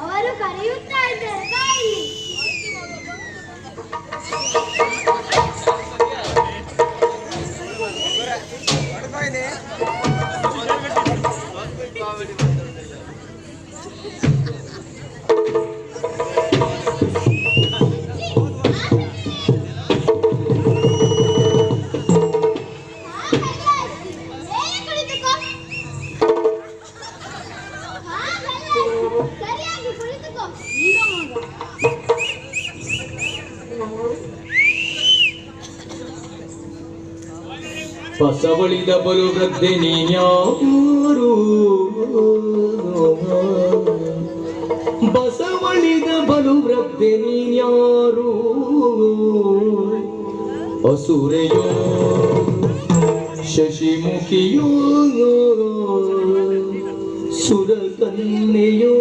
ಅವರು ಕರೆಯುತ್ತಾ ಇದ್ದಾರೆ ಬಾ ಇಲ್ಲಿ ಬಸವಳಿದ ಬಲು ಗದ್ದೆ ನೀನ್ಯಾರು ಬಸವಳಿದ ಬಲು ವೃದ್ಧೆ ನೀನ್ಯಾರು? ಅಸುರೆಯೋ? ಶಶಿಮುಖಿಯೋ? ಸುರ ಕನ್ಯೆಯೋ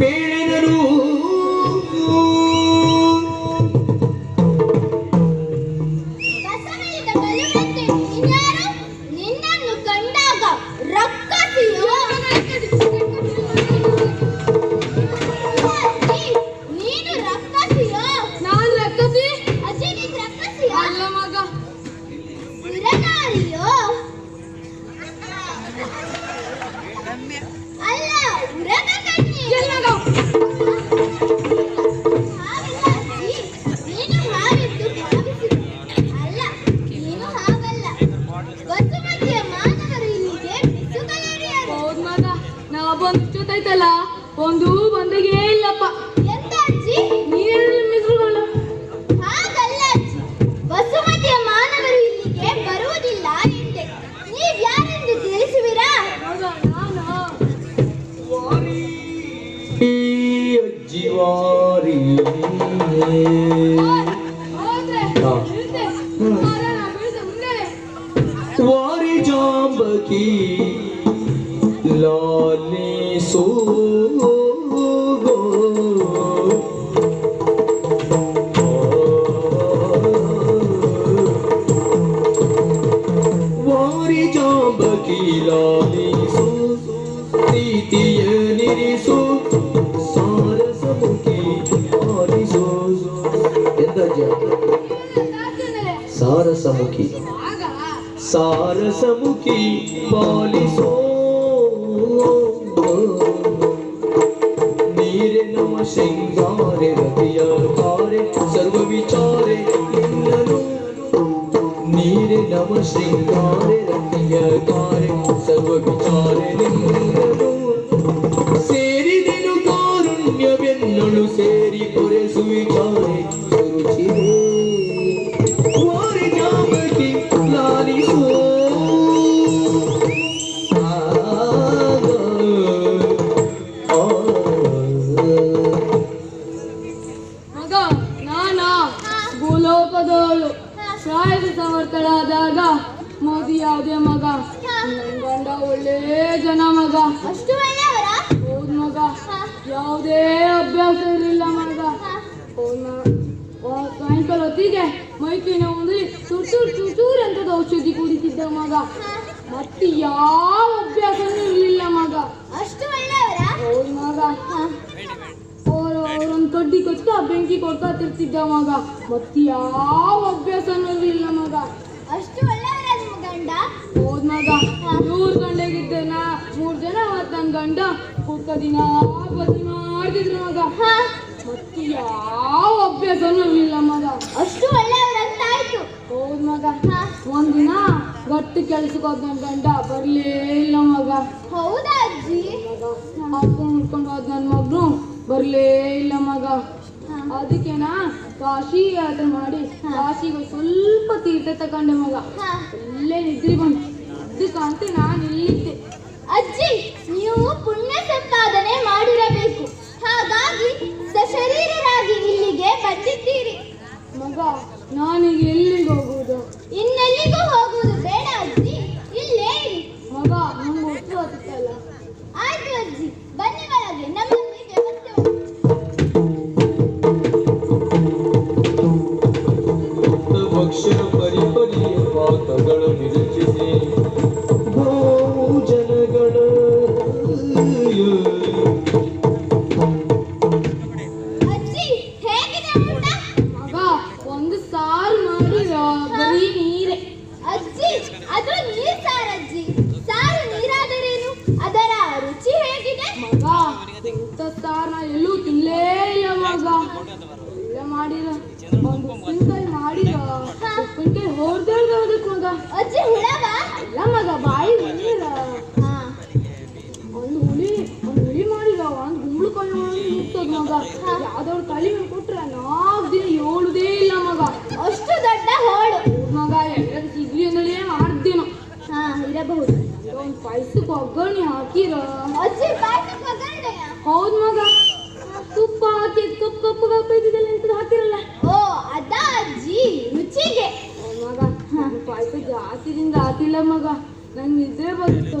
പേഴനൂ वारी जाम की लाली सो वारी जाब की लाली सो प्रीति निरी सो समुखी सार समुखी पाली सो, नीर नम सिंगारे रतिया सर्व विचारे नीर नम सिंगारे रतिया सर्व विचारे ಯಾವುದೇ ಅಭ್ಯಾಸ ಇರಲಿಲ್ಲ ಮಗ ಸಾಯಂಕಾಲ ಹೊತ್ತಿಗೆ ಮೈಕೈ ನೋವು ಚೂರ್ ಚೂರ್ ಚೂರ್ ಚೂರ್ ಅಂತದ ಔಷಧಿ ಕುಡಿತಿದ್ದ ಮಗ. ಮತ್ತೆ ಯಾವ ಅಭ್ಯಾಸನೂ ಇರಲಿಲ್ಲ ಮಗ. ಅಷ್ಟು ಹೌದ್ ಮಗ. ಅವ್ರು ಅವ್ರೊಂದು ಕಡ್ಡಿ ಆ ಬೆಂಕಿ ಕೊಡ್ತಾ ತಿರ್ತಿದ್ದ ಮಗ. ಮತ್ತೆ ಯಾವ ಅಭ್ಯಾಸನೂ ಇರಲಿಲ್ಲ ಮಗ. ಅಷ್ಟು ಹೌದ್ ಮಗ. ಮೂರ್ ಗಂಟೆಗಿದ್ದೆ ನಾ ಮೂರ್ ಜನ ಮತ್ ನನ್ ಗಂಡ. ಅಂತ ದಿನ ಬದಿ ಮಾಡ್ತಿದ್ರು ಮಗ. ಮತ್ತೆ ಯಾವ ಅಭ್ಯಾಸನೂ ಇಲ್ಲ ಮಗ. ಅಷ್ಟು ಒಳ್ಳೆಯವರಂತ ಆಯ್ತು ಹೌದ್ ಮಗ. ಒಂದಿನ ಗಟ್ಟಿ ಕೆಲ್ಸಕ್ಕೆ ಹೋದ್ ಗಂಡ ಬರ್ಲೇ ಇಲ್ಲ ಮಗ. ಹೌದಾ ಅಜ್ಜಿ? ಅಪ್ಪ ಹೋದ್ ನನ್ ಮಗ್ನು ಬರ್ಲೇ ಇಲ್ಲ ಮಗ. ಅದಕ್ಕೆನಾ ಕಾಶಿ ಯಾತ್ರೆ ಮಾಡಿ ಕಾಶಿಗೆ ಸ್ವಲ್ಪ ತೀರ್ಥ ತಗೊಂಡೆ ಮಗ. ಇಲ್ಲೇ ನಿದ್ರಿ ಬಂತು. ಅದಕ್ಕಂತ ನಾನು ಇಲ್ಲಿ ಅಜ್ಜಿ ನೀವು ಪುಣ್ಯ ಸಂಪಾದನೆ ಮಾಡಿರಬೇಕು. ಹಾಗಾಗಿ ಸಶರೀರರಾಗಿ ಇಲ್ಲಿಗೆ ಬಂದಿದ್ದೀರಿ. ಮಗ ನಾನು ಎಲ್ಲಿಗೆ ಹೋಗುವುದು. ಇನ್ನೆಲ್ಲಿಗೂ ಹೋಗುವುದು ಬೇಡ ಅಜ್ಜಿ ಇಲ್ಲೇ ಇರಿ. ಮಗ ನಮ್ಗೆ ಒಟ್ಟು ಹೋಗುತ್ತಲ್ಲ ಆಯ್ತು ಅಜ್ಜಿ ಬನ್ನಿ ಒಳಗೆ ನಮ್ಮ ಭಕ್ಷ್ಯ ಪರಿಪರಿಯ ಪಾತಗಳು ಹಾಕ್ಬೋದು ಒಂದು ಹಾಕಿರ? ಅಜ್ಜಿ ಹೌದು ಮಗ. ತುಪ್ಪ ಹಾಕಿ ತುಪ್ಪ ಕಪ್ಪು ಕಪ್ಪು ಇದ್ದಿದ್ದೆಲ್ಲ ಹಾಕಿರಲ್ಲ? ಓ ಅದ ರುಚಿಗೆ. ಮಗ ಪಾಯಸ ಜಾಸ್ತಿ ತಿಂದ ಹಾಕಿಲ್ಲ ಮಗ. ನಂಗೆ ನಿದ್ರೆ ಬರುತ್ತೆ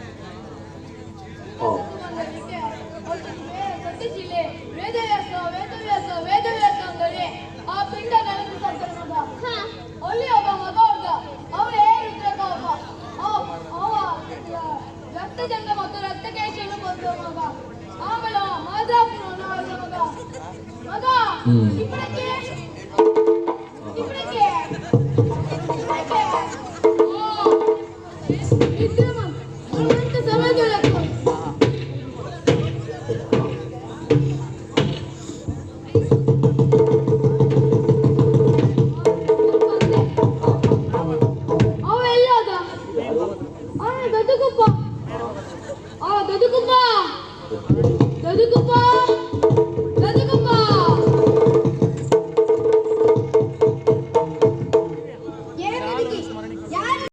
嗯。